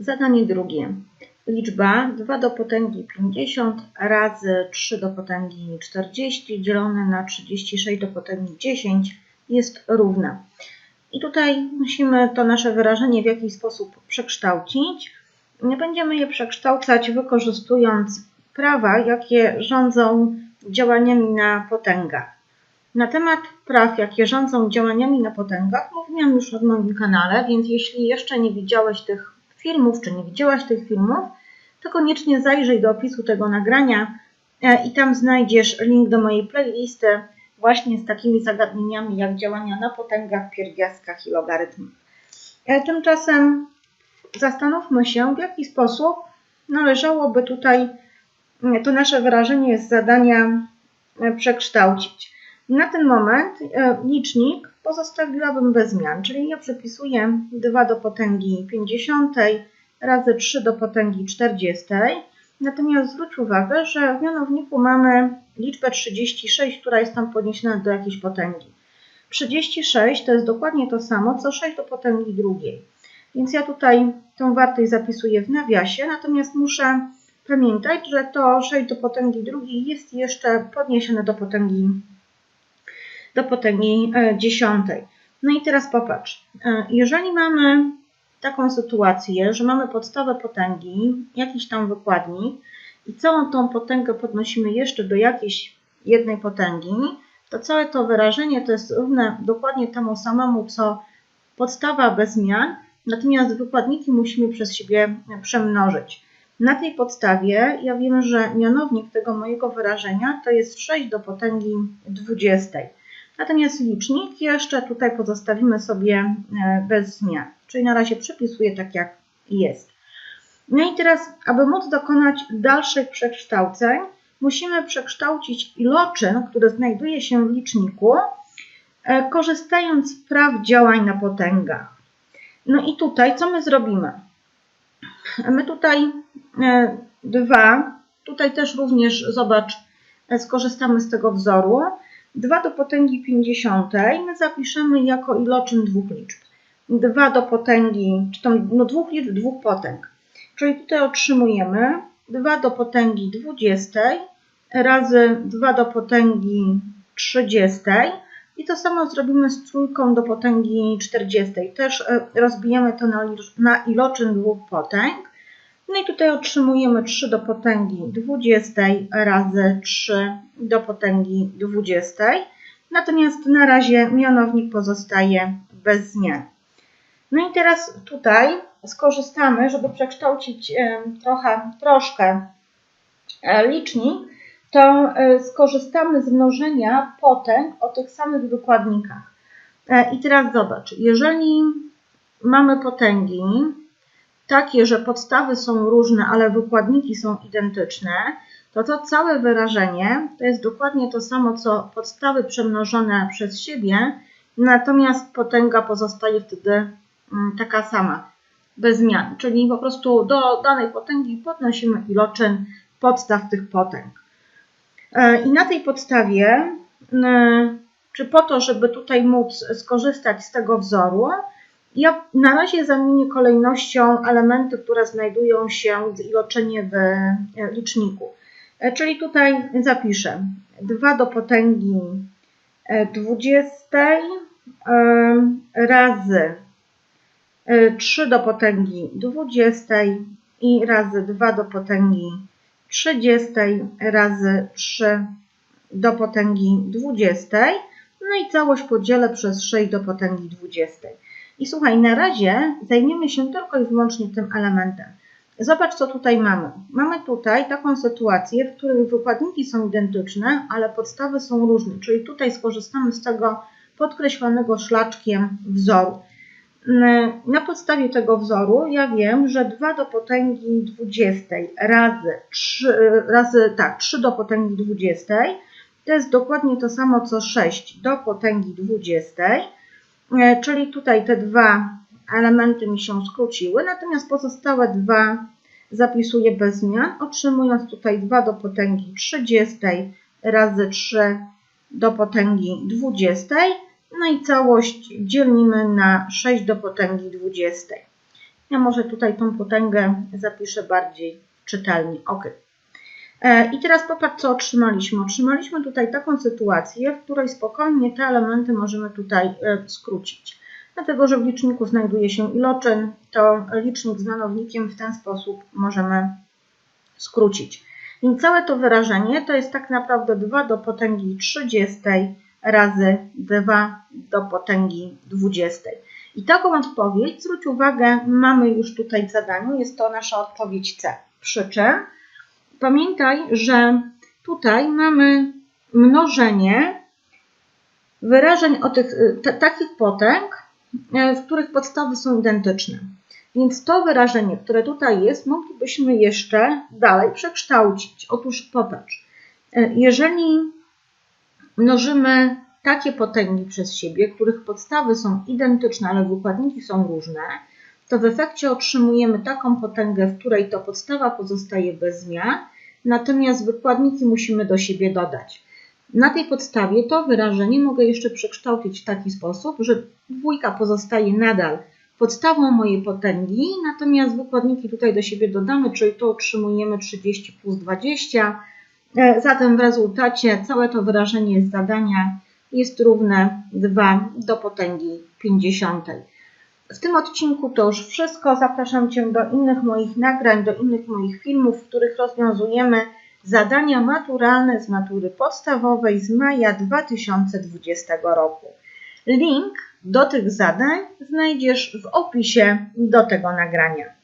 Zadanie drugie. Liczba 2 do potęgi 50 razy 3 do potęgi 40 dzielone na 36 do potęgi 10 jest równa. I tutaj musimy to nasze wyrażenie w jakiś sposób przekształcić. Będziemy je przekształcać wykorzystując prawa, jakie rządzą działaniami na potęgach. Na temat praw, jakie rządzą działaniami na potęgach, mówiłam już w moim kanale, więc jeśli jeszcze nie widziałeś tych filmów, czy nie widziałaś tych filmów, to koniecznie zajrzyj do opisu tego nagrania e, i tam znajdziesz link do mojej playlisty właśnie z takimi zagadnieniami jak działania na potęgach, pierwiastkach i logarytmach. E, Tymczasem zastanówmy się, w jaki sposób należałoby tutaj e, to nasze wyrażenie z zadania przekształcić. Na ten moment licznik pozostawiłabym bez zmian, czyli ja przepisuję 2 do potęgi 50 razy 3 do potęgi 40. Natomiast zwróć uwagę, że w mianowniku mamy liczbę 36, która jest tam podniesiona do jakiejś potęgi. 36 to jest dokładnie to samo, co 6 do potęgi drugiej. Więc ja tutaj tą wartość zapisuję w nawiasie, natomiast muszę pamiętać, że to 6 do potęgi drugiej jest jeszcze podniesione do potęgi, do potęgi e, dziesiątej. No i teraz popatrz, e, jeżeli mamy taką sytuację, że mamy podstawę potęgi, jakiś tam wykładnik i całą tą potęgę podnosimy jeszcze do jakiejś jednej potęgi, to całe to wyrażenie to jest równe dokładnie temu samemu, co podstawa bez zmian, natomiast wykładniki musimy przez siebie przemnożyć. Na tej podstawie ja wiem, że mianownik tego mojego wyrażenia to jest 6 do potęgi 20. Natomiast licznik jeszcze tutaj pozostawimy sobie e, bez zmian. Czyli na razie przypisuję tak jak jest. No i teraz, aby móc dokonać dalszych przekształceń, musimy przekształcić iloczyn, który znajduje się w liczniku, e, korzystając z praw działań na potęgach. No i tutaj co my zrobimy? My tutaj e, dwa, tutaj też również zobacz, skorzystamy z tego wzoru. 2 do potęgi 50 my zapiszemy jako iloczyn dwóch liczb. 2 do potęgi, czy tam no dwóch liczb, dwóch potęg. Czyli tutaj otrzymujemy 2 do potęgi 20 razy 2 do potęgi 30 i to samo zrobimy z trójką do potęgi 40. Też e, rozbijamy to na iloczyn dwóch potęg. No i tutaj otrzymujemy 3 do potęgi 20 razy 3 do potęgi 20. Natomiast na razie mianownik pozostaje bez zmian. No i teraz tutaj skorzystamy, żeby przekształcić trochę, troszkę e, licznik, to e, skorzystamy z mnożenia potęg o tych samych wykładnikach. E, I teraz zobacz, jeżeli mamy potęgi takie, że podstawy są różne, ale wykładniki są identyczne, to to całe wyrażenie to jest dokładnie to samo, co podstawy przemnożone przez siebie, natomiast potęga pozostaje wtedy Mm, taka sama, bez zmian. Czyli po prostu do danej potęgi podnosimy iloczyn podstaw tych potęg. E, I na tej podstawie, czy po to, żeby tutaj móc skorzystać z tego wzoru, ja na razie zamienię kolejnością elementy, które znajdują się w iloczynie w e, liczniku. E, czyli tutaj zapiszę 2 do potęgi 20 razy 3 do potęgi 20 i razy 2 do potęgi 30 razy 3 do potęgi 20. No i całość podzielę przez 6 do potęgi 20. I słuchaj, na razie zajmiemy się tylko i wyłącznie tym elementem. Zobacz, co tutaj mamy. Mamy tutaj taką sytuację, w której wykładniki są identyczne, ale podstawy są różne, czyli tutaj skorzystamy z tego podkreślonego szlaczkiem wzoru. Na podstawie tego wzoru ja wiem, że 2 do potęgi 20 razy 3, razy, tak, 3 do potęgi 20 to jest dokładnie to samo co 6 do potęgi 20, e, czyli tutaj te dwa elementy mi się skróciły, natomiast pozostałe dwa zapisuję bez zmian, otrzymując tutaj 2 do potęgi 30 razy 3 do potęgi 20 no i całość dzielimy na 6 do potęgi 20. Ja może tutaj tą potęgę zapiszę bardziej czytelnie. OK. E, I teraz popatrz, co otrzymaliśmy. Otrzymaliśmy tutaj taką sytuację, w której spokojnie te elementy możemy tutaj e, skrócić. Dlatego, że w liczniku znajduje się iloczyn, to licznik z mianownikiem w ten sposób możemy skrócić. Więc całe to wyrażenie to jest tak naprawdę 2 do potęgi 30 razy 2 do potęgi 20. I taką odpowiedź, zwróć uwagę, mamy już tutaj w zadaniu, jest to nasza odpowiedź C. Przy czym pamiętaj, że tutaj mamy mnożenie wyrażeń o tych, takich potęg, e, w których podstawy są identyczne. Więc to wyrażenie, które tutaj jest, moglibyśmy jeszcze dalej przekształcić. Otóż popatrz, e, jeżeli mnożymy takie potęgi przez siebie, których podstawy są identyczne, ale wykładniki są różne, to w efekcie otrzymujemy taką potęgę, w której to podstawa pozostaje bez zmian, natomiast wykładniki musimy do siebie dodać. Na tej podstawie to wyrażenie mogę jeszcze przekształcić w taki sposób, że dwójka pozostaje nadal podstawą mojej potęgi, natomiast wykładniki tutaj do siebie dodamy, czyli tu otrzymujemy 30 plus 20. E, zatem w rezultacie całe to wyrażenie z zadania jest równe 2 do potęgi 50. W tym odcinku to już wszystko. Zapraszam Cię do innych moich nagrań, do innych moich filmów, w których rozwiązujemy zadania maturalne z matury podstawowej z maja 2020 roku. Link do tych zadań znajdziesz w opisie do tego nagrania.